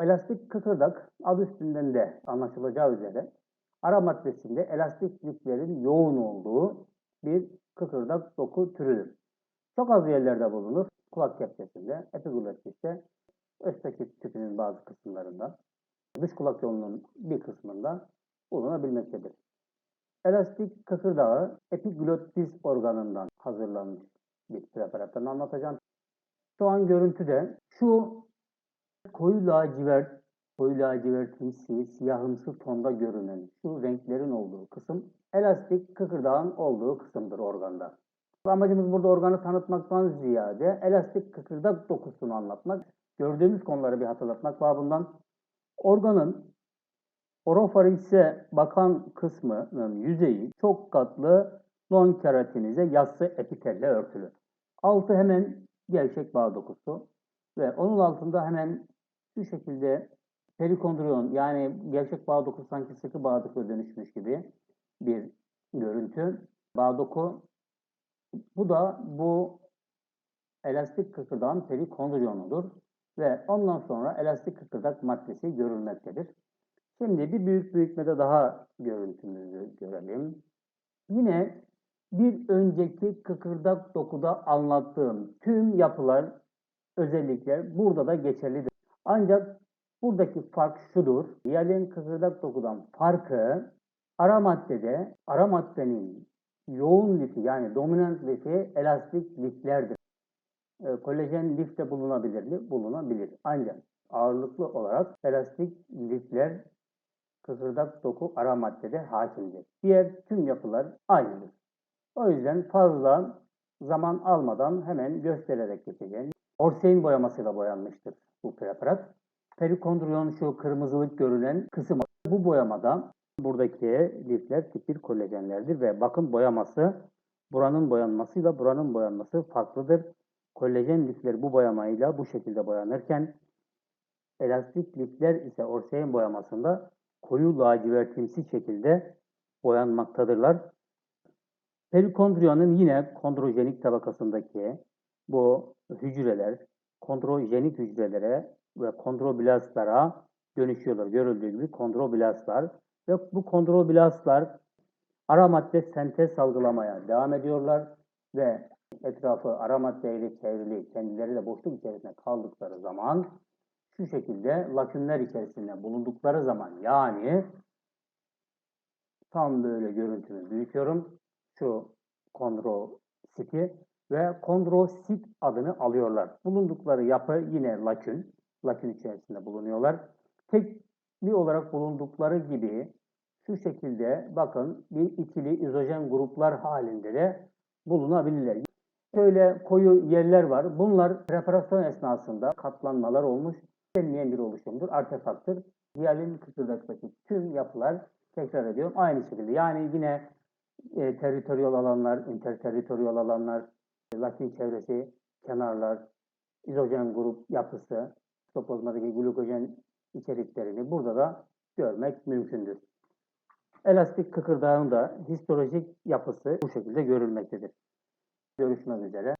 Elastik kıkırdak adı üstünden de anlaşılacağı üzere ara maddesinde elastik liflerin yoğun olduğu bir kıkırdak doku türüdür. Çok az yerlerde bulunur. Kulak kepçesinde, epiglottiste, östaki tüpünün bazı kısımlarında, dış kulak yolunun bir kısmında bulunabilmektedir. Elastik kıkırdağı epiglottis organından hazırlanmış bir preparattan anlatacağım. Şu an görüntüde şu koyu lacivert, koyu lacivertimsi, siyahımsı tonda görünen şu renklerin olduğu kısım elastik kıkırdağın olduğu kısımdır organda. Amacımız burada organı tanıtmaktan ziyade elastik kıkırdak dokusunu anlatmak, gördüğümüz konuları bir hatırlatmak babından organın orofaringse bakan kısmının yüzeyi çok katlı non keratinize yassı epitelle örtülü. Altı hemen gevşek bağ dokusu ve onun altında hemen şu şekilde perikondriyon yani gevşek bağ dokusu sanki sıkı bağ dokuya dönüşmüş gibi bir görüntü. Bağ doku bu da bu elastik kıkırdağın perikondriyonudur ve ondan sonra elastik kıkırdak maddesi görülmektedir. Şimdi bir büyük büyütmede daha görüntümüzü görelim. Yine bir önceki kıkırdak dokuda anlattığım tüm yapılar, özellikler burada da geçerlidir. Ancak buradaki fark şudur. Diğerlerin kıkırdak dokudan farkı ara maddede, ara maddenin yoğun lifi yani dominant lifi elastik liflerdir. E, kolajen lif de bulunabilir mi? Bulunabilir. Ancak ağırlıklı olarak elastik lifler kıkırdak doku ara maddede hakimdir. Diğer tüm yapılar aynıdır. O yüzden fazla zaman almadan hemen göstererek geçeceğim. Orsein boyamasıyla boyanmıştır bu preparat. Perikondriyon şu kırmızılık görünen kısım. Bu boyamada buradaki lifler tip 1 kolajenlerdir ve bakın boyaması buranın boyanmasıyla buranın boyanması farklıdır. Kolajen lifler bu boyamayla bu şekilde boyanırken elastik lifler ise orsein boyamasında koyu lacivertimsi şekilde boyanmaktadırlar. Perikondriyonun yine kondrojenik tabakasındaki bu hücreler kondrojenik hücrelere ve kondroblastlara dönüşüyorlar. Görüldüğü gibi kondroblastlar ve bu kondroblastlar ara madde sentez salgılamaya devam ediyorlar ve etrafı ara maddeyle çevrili kendileri de boşluk içerisinde kaldıkları zaman şu şekilde lakünler içerisinde bulundukları zaman yani tam böyle görüntümü büyütüyorum. Şu kondrositi ve kondrosit adını alıyorlar. Bulundukları yapı yine lakün. Lakün içerisinde bulunuyorlar. Tekli olarak bulundukları gibi şu şekilde bakın bir ikili izojen gruplar halinde de bulunabilirler. Şöyle koyu yerler var. Bunlar preparasyon esnasında katlanmalar olmuş. Bilinmeyen bir oluşumdur, artefaktır. Diyalin kıkırdaktaki tüm yapılar tekrar ediyorum aynı şekilde. Yani yine e, teritoriyal alanlar, interteritoriyal alanlar, lakin çevresi, kenarlar, izojen grup yapısı, sitoplazmadaki glukojen içeriklerini burada da görmek mümkündür. Elastik kıkırdağın da histolojik yapısı bu şekilde görülmektedir. Görüşmek üzere.